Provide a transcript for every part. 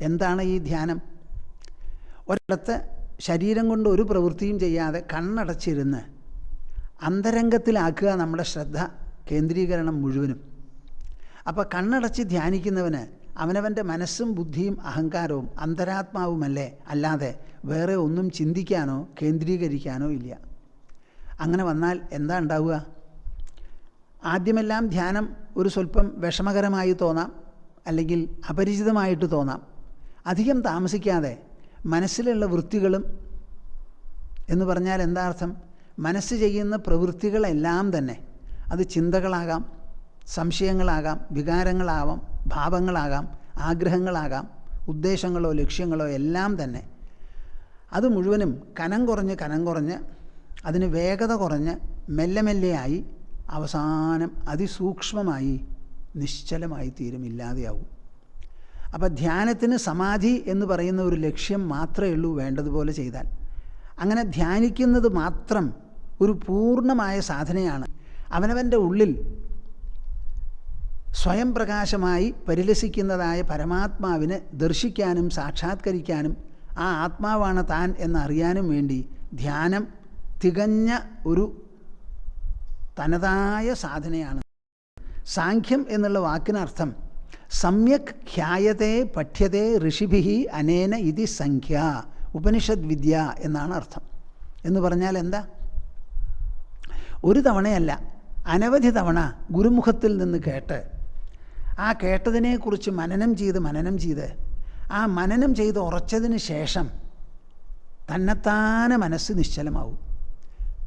എന്താണ് ഈ ധ്യാനം? ഒരിടത്ത് ശരീരം കൊണ്ട് ഒരു പ്രവൃത്തിയും ചെയ്യാതെ കണ്ണടച്ചിരുന്ന് അന്തരംഗത്തിലാക്കുക നമ്മുടെ ശ്രദ്ധ കേന്ദ്രീകരണം മുഴുവനും. അപ്പോൾ കണ്ണടച്ച് ധ്യാനിക്കുന്നവന് അവനവന്റെ മനസ്സും ബുദ്ധിയും അഹങ്കാരവും അന്തരാത്മാവുമല്ലേ? അല്ലാതെ വേറെ ഒന്നും ചിന്തിക്കാനോ കേന്ദ്രീകരിക്കാനോ ഇല്ല. അങ്ങനെ വന്നാൽ എന്താ ഉണ്ടാവുക? ആദ്യമെല്ലാം ധ്യാനം ഒരു സ്വല്പം വിഷമകരമായി തോന്നാം അല്ലെങ്കിൽ അപരിചിതമായിട്ട് തോന്നാം. അധികം താമസിക്കാതെ മനസ്സിലുള്ള വൃത്തികളും എന്ന് പറഞ്ഞാൽ എന്താർത്ഥം മനസ്സ് ചെയ്യുന്ന പ്രവൃത്തികളെല്ലാം തന്നെ അത് ചിന്തകളാകാം സംശയങ്ങളാകാം വികാരങ്ങളാവാം ഭാവങ്ങളാകാം ആഗ്രഹങ്ങളാകാം ഉദ്ദേശങ്ങളോ ലക്ഷ്യങ്ങളോ എല്ലാം തന്നെ. അത് മുഴുവനും കനം കുറഞ്ഞ് കനം കുറഞ്ഞ് അതിന് വേഗത കുറഞ്ഞ് മെല്ലെ മെല്ലെയായി അവസാനം അതിസൂക്ഷ്മമായി നിശ്ചലമായി തീരും ഇല്ലാതെയാവും. അപ്പോൾ ധ്യാനത്തിന് സമാധി എന്ന് പറയുന്ന ഒരു ലക്ഷ്യം മാത്രമേ ഉള്ളൂ വേണ്ടതുപോലെ ചെയ്താൽ. അങ്ങനെ ധ്യാനിക്കുന്നത് മാത്രം ഒരു പൂർണമായ സാധനയാണ്. അവനവന്റെ ഉള്ളിൽ സ്വയം പ്രകാശമായി പരിലസിക്കുന്നതായ പരമാത്മാവിനെ ദർശിക്കാനും സാക്ഷാത്കരിക്കാനും ആ ആത്മാവാണ് താൻ എന്നറിയാനും വേണ്ടി ധ്യാനം തികഞ്ഞ ഒരു തനതായ സാധനയാണ്. സാഖ്യം എന്നുള്ള വാക്കിനർത്ഥം സമ്യക് ഖ്യായത പഠ്യതേ ഋഷിഭി അനേന ഇതി സംഖ്യ ഉപനിഷദ് വിദ്യ എന്നാണ് അർത്ഥം. എന്ന് പറഞ്ഞാൽ എന്താ? ഒരു തവണയല്ല അനവധി തവണ ഗുരുമുഖത്തിൽ നിന്ന് കേട്ട് ആ കേട്ടതിനെക്കുറിച്ച് മനനം ചെയ്ത് മനനം ചെയ്ത് ആ മനനം ചെയ്ത് ഉറച്ചതിന് ശേഷം തന്നെത്താനെ മനസ്സ് നിശ്ചലമാവും.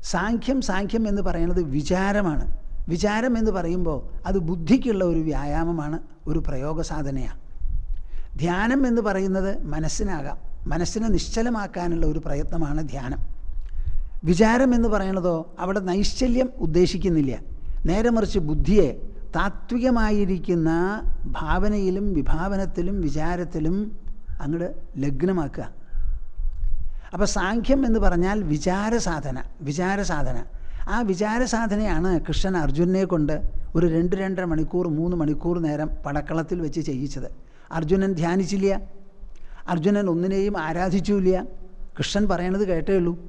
സാഖ്യം സാഖ്യം എന്ന് പറയുന്നത് വിചാരമാണ്. വിചാരം എന്ന് പറയുമ്പോൾ അത് ബുദ്ധിക്കുള്ള ഒരു വ്യായാമമാണ് ഒരു പ്രയോഗ സാധനയാണ് ധ്യാനം എന്ന് പറയുന്നത് മനസ്സിനാകാം മനസ്സിനെ നിശ്ചലമാക്കാനുള്ള ഒരു പ്രയത്നമാണ് ധ്യാനം. വിചാരം എന്ന് പറയുന്നതോ അവിടെ നൈശ്ചല്യം ഉദ്ദേശിക്കുന്നില്ല. നേരെ മറിച്ച് ബുദ്ധിയെ താത്വികമായിരിക്കുന്ന ഭാവനയിലും വിഭാവനത്തിലും വിചാരത്തിലും അങ്ങോട്ട് ലഗ്നമാക്കുക. അപ്പോൾ സാഖ്യം എന്ന് പറഞ്ഞാൽ വിചാര സാധന വിചാര സാധന ആ വിചാര സാധനയാണ് കൃഷ്ണൻ അർജുനനെ കൊണ്ട് ഒരു രണ്ട് രണ്ടര മണിക്കൂർ മൂന്ന് മണിക്കൂർ നേരം പടക്കളത്തിൽ വെച്ച് ചെയ്യിച്ചത്. അർജുനൻ ധ്യാനിച്ചില്ല. അർജുനൻ ഒന്നിനെയും ആരാധിച്ചില്ല. കൃഷ്ണൻ പറയണത് കേട്ടേ ഉള്ളൂ.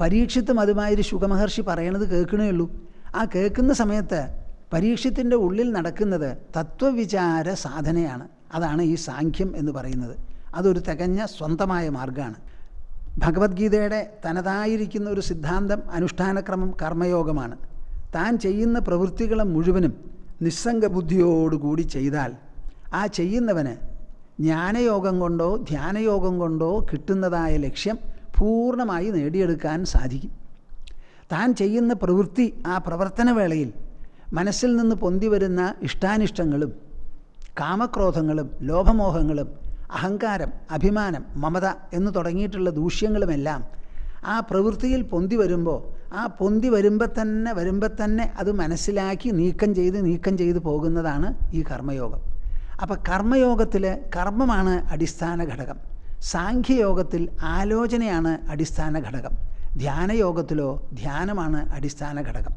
പരീക്ഷിത്തും അതുമായൊരു ശുഖമഹർഷി പറയണത് കേൾക്കണേ ഉള്ളൂ. ആ കേൾക്കുന്ന സമയത്ത് പരീക്ഷത്തിന്റെ ഉള്ളിൽ നടക്കുന്നത് തത്വവിചാര സാധനയാണ്. അതാണ് ഈ സാഖ്യം എന്ന് പറയുന്നത്. അതൊരു തികഞ്ഞ സ്വന്തമായ മാർഗമാണ് ഭഗവത്ഗീതയുടെ തനതായിരിക്കുന്ന ഒരു സിദ്ധാന്തം അനുഷ്ഠാനക്രമം കർമ്മയോഗമാണ്. താൻ ചെയ്യുന്ന പ്രവൃത്തികളെ മുഴുവനും നിസ്സംഗ ബുദ്ധിയോടുകൂടി ചെയ്താൽ ആ ചെയ്യുന്നവന് ജ്ഞാനയോഗം കൊണ്ടോ ധ്യാനയോഗം കൊണ്ടോ കിട്ടുന്നതായ ലക്ഷ്യം പൂർണമായി നേടിയെടുക്കാൻ സാധിക്കും. താൻ ചെയ്യുന്ന പ്രവൃത്തി ആ പ്രവർത്തനവേളയിൽ മനസ്സിൽ നിന്ന് പൊന്തി വരുന്ന ഇഷ്ടാനിഷ്ടങ്ങളും കാമക്രോധങ്ങളും ലോഭമോഹങ്ങളും അഹങ്കാരം അഭിമാനം മമത എന്ന് തുടങ്ങിയിട്ടുള്ള ദൂഷ്യങ്ങളുമെല്ലാം ആ പ്രവൃത്തിയിൽ പൊന്തി വരുമ്പോൾ ആ പൊന്തി വരുമ്പോൾ തന്നെ വരുമ്പോൾ തന്നെ അത് മനസ്സിലാക്കി നീക്കം ചെയ്ത് നീക്കം ചെയ്ത് പോകുന്നതാണ് ഈ കർമ്മയോഗം. അപ്പോൾ കർമ്മയോഗത്തിൽ കർമ്മമാണ് അടിസ്ഥാന ഘടകം. സാഖ്യയോഗത്തിൽ ആലോചനയാണ് അടിസ്ഥാന ഘടകം. ധ്യാനയോഗത്തിലോ ധ്യാനമാണ് അടിസ്ഥാന ഘടകം.